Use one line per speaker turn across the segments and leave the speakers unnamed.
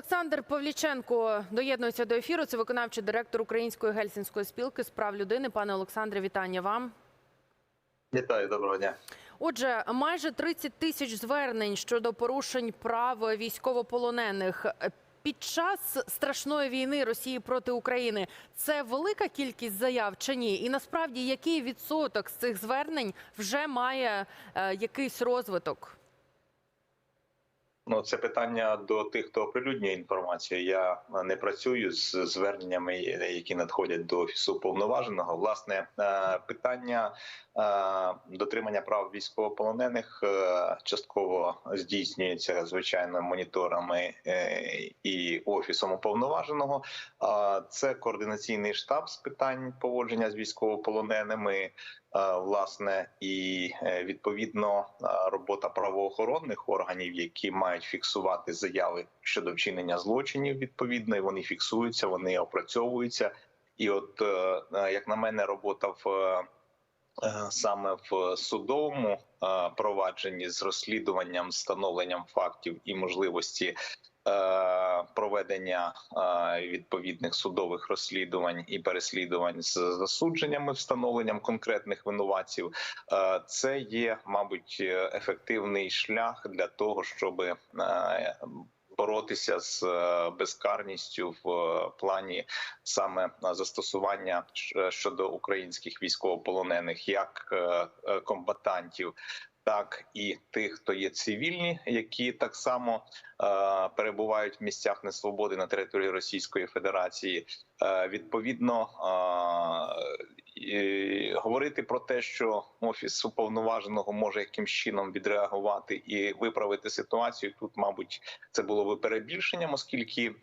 Олександр Павліченко доєднується до ефіру. Це виконавчий директор Української гельсінської спілки з прав людини. Пане Олександре, вітання вам.
Вітаю, доброго дня.
Отже, майже 30 тисяч звернень щодо порушень прав військовополонених під час страшної війни Росії проти України. Це велика кількість заяв чи ні? І насправді який відсоток з цих звернень вже має е, якийсь розвиток?
Ну, це питання до тих, хто оприлюднює інформацію. Я не працюю з зверненнями, які надходять до офісу повноваженого. Власне, е, питання е, дотримання прав військовополонених е, частково здійснюється звичайно моніторами і офісом уповноваженого. Це координаційний штаб з питань поводження з військовополоненими. Власне, і відповідно робота правоохоронних органів, які мають фіксувати заяви щодо вчинення злочинів, відповідно, і вони фіксуються, вони опрацьовуються. І, от як на мене, робота в саме в судовому провадженні з розслідуванням, встановленням фактів і можливості проведення відповідних судових розслідувань і переслідувань з засудженнями, встановленням конкретних винуватців, це є, мабуть, ефективний шлях для того, щоб боротися з безкарністю в плані саме застосування щодо українських військовополонених як комбатантів. Так і тих, хто є цивільні, які так само е, перебувають в місцях несвободи на території Російської Федерації, е, відповідно е, говорити про те, що офіс уповноваженого може якимсь чином відреагувати і виправити ситуацію. Тут, мабуть, це було би перебільшенням, оскільки.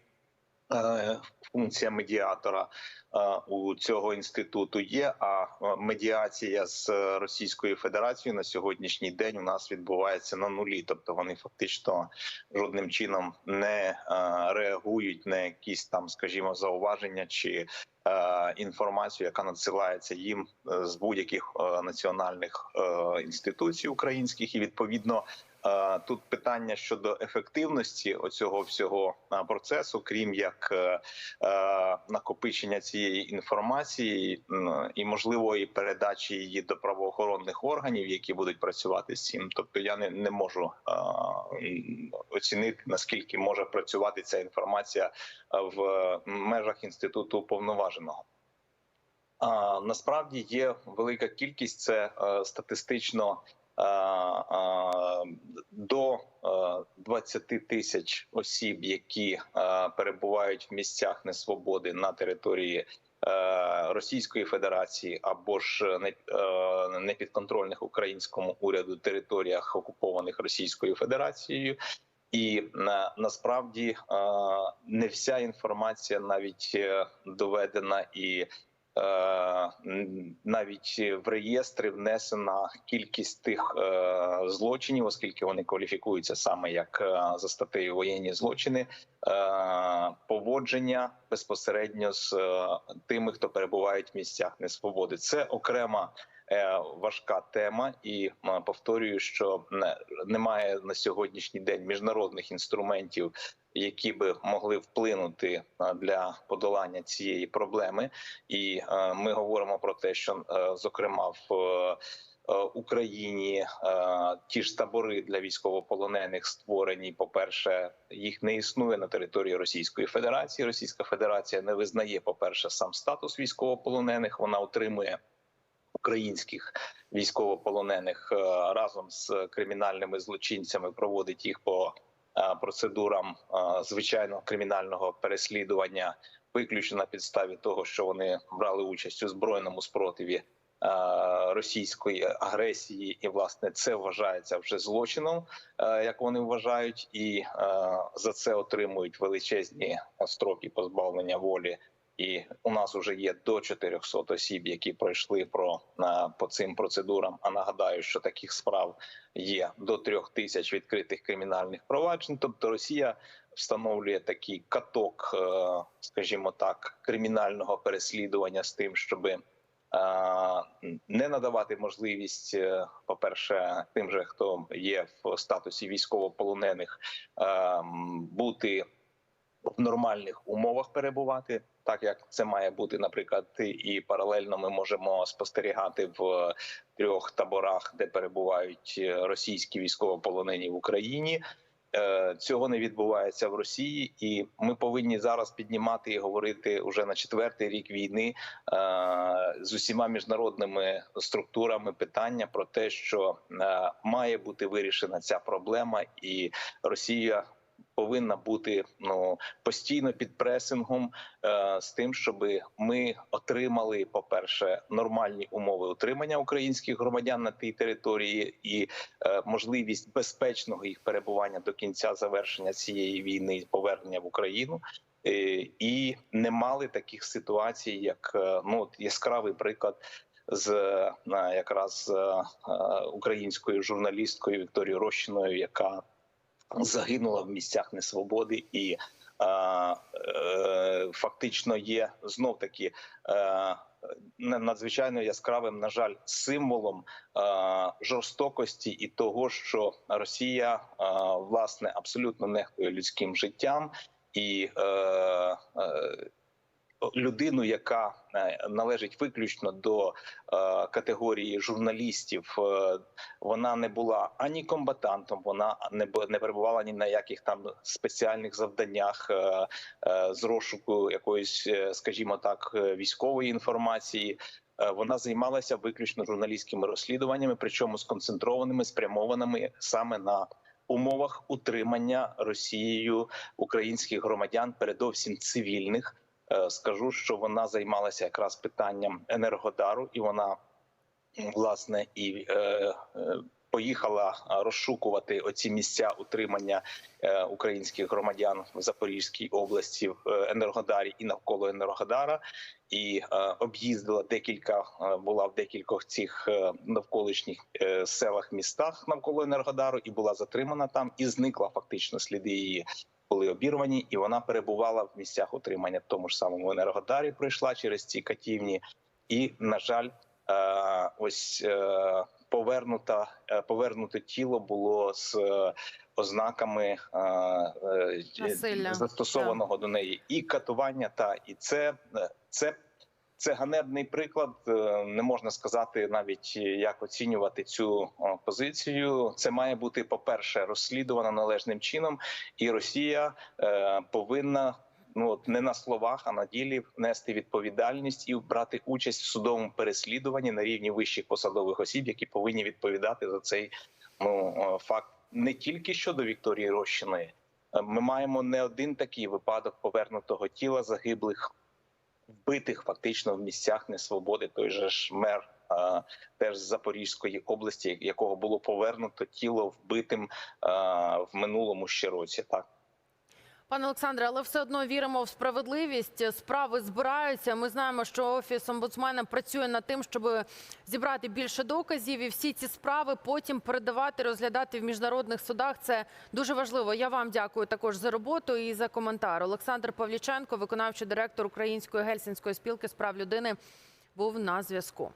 Функція медіатора у цього інституту є. А медіація з Російською Федерацією на сьогоднішній день у нас відбувається на нулі, тобто вони фактично жодним чином не реагують на якісь там, скажімо, зауваження чи інформацію, яка надсилається їм з будь-яких національних інституцій українських, і відповідно Тут питання щодо ефективності оцього всього процесу, крім як накопичення цієї інформації і можливої передачі її до правоохоронних органів, які будуть працювати з цим. Тобто я не, не можу оцінити наскільки може працювати ця інформація в межах інституту уповноваженого. Насправді є велика кількість це статистично до 20 тисяч осіб, які перебувають в місцях несвободи на території Російської Федерації або ж непідконтрольних українському уряду територіях окупованих Російською Федерацією. І насправді не вся інформація навіть е, доведена і Е, навіть в реєстри внесена кількість тих е, злочинів, оскільки вони кваліфікуються саме як е, за статтею воєнні злочини, поводження безпосередньо з тими, хто перебуває в місцях несвободи. Це окрема. Важка тема, і повторюю, що немає на сьогоднішній день міжнародних інструментів які би могли вплинути для подолання цієї проблеми, і ми говоримо про те, що зокрема в Україні ті ж табори для військовополонених створені. По перше, їх не існує на території Російської Федерації. Російська Федерація не визнає, по перше, сам статус військовополонених. Вона отримує українських військовополонених разом з кримінальними злочинцями, проводить їх по Е, процедурам е, звичайного кримінального переслідування, виключно на підставі того, що вони брали участь у збройному спротиві. Е, російської агресії, і власне це вважається вже злочином, як вони вважають, і за це отримують величезні строки позбавлення волі і у нас вже є до 400 осіб, які пройшли про по цим процедурам. А нагадаю, що таких справ є до трьох тисяч відкритих кримінальних проваджень. Тобто Росія встановлює такий каток, е, скажімо так, кримінального переслідування з тим, щоби. Не надавати можливість, е, по перше, тим же хто є в статусі військовополонених, бути в нормальних умовах перебувати, так як це має бути, наприклад, і паралельно ми можемо спостерігати в трьох таборах, де перебувають е, російські військовополонені в Україні. Е, Цього не відбувається в Росії, і ми повинні зараз піднімати і говорити уже на четвертий рік війни е, з усіма міжнародними структурами питання про те, що має бути вирішена ця проблема, і Росія повинна бути ну постійно під пресингом е, з тим, щоб ми отримали, по перше, нормальні умови утримання українських громадян на тій території і е, можливість безпечного їх перебування до кінця завершення цієї війни, повернення в Україну. Е, І не мали таких ситуацій, як е, ну от яскравий приклад з е, якраз українською журналісткою Вікторією Рощиною, яка загинула в місцях несвободи і е, фактично є знов таки е, надзвичайно яскравим, на жаль, символом жорстокості і того, що Росія власне абсолютно нехтує людським життям і е, е, людину, яка е, належить виключно до е, категорії журналістів, е, вона не була ані комбатантом, вона не бу- не перебувала ні на яких там спеціальних завданнях з розшуку якоїсь, скажімо так, військової інформації. Вона займалася виключно журналістськими розслідуваннями, причому сконцентрованими, спрямованими саме на умовах утримання Росією українських громадян, передовсім цивільних. Е, Скажу, що вона займалася якраз питанням енергодару, і вона власне і е, е, поїхала розшукувати оці місця утримання українських громадян в Запорізькій області в Енергодарі і навколо Енергодара, і е, об'їздила декілька, була в декількох цих навколишніх селах, містах навколо Енергодару, і була затримана там, і зникла фактично сліди її. Були обірвані, і вона перебувала в місцях утримання тому ж самому енергодарі. Пройшла через ці катівні, і на жаль, е, ось е, повернута е, повернуте тіло було з ознаками
Насилля.
застосованого до неї і катування. Та і це це. Це ганебний приклад. Е, Не можна сказати навіть як оцінювати цю позицію. Це має бути, по перше, розслідувано належним чином, і Росія е, повинна ну от не на словах, а на ділі нести відповідальність і брати участь в судовому переслідуванні на рівні вищих посадових осіб, які повинні відповідати за цей ну факт не тільки щодо Вікторії Рощиної. Е, Ми маємо не один такий випадок повернутого тіла загиблих, вбитих фактично в місцях несвободи. Той же ж мер. Теж з Запорізької області, якого було повернуто тіло вбитим в минулому ще році, так
Пане Олександре, але все одно віримо в справедливість. Справи збираються. Ми знаємо, що офіс омбудсмена працює над тим, щоб зібрати більше доказів, і всі ці справи потім передавати, розглядати в міжнародних судах. Це дуже важливо. Я вам дякую також за роботу і за коментар. Олександр Павліченко, виконавчий директор Української гельсінської спілки з прав людини, був на зв'язку.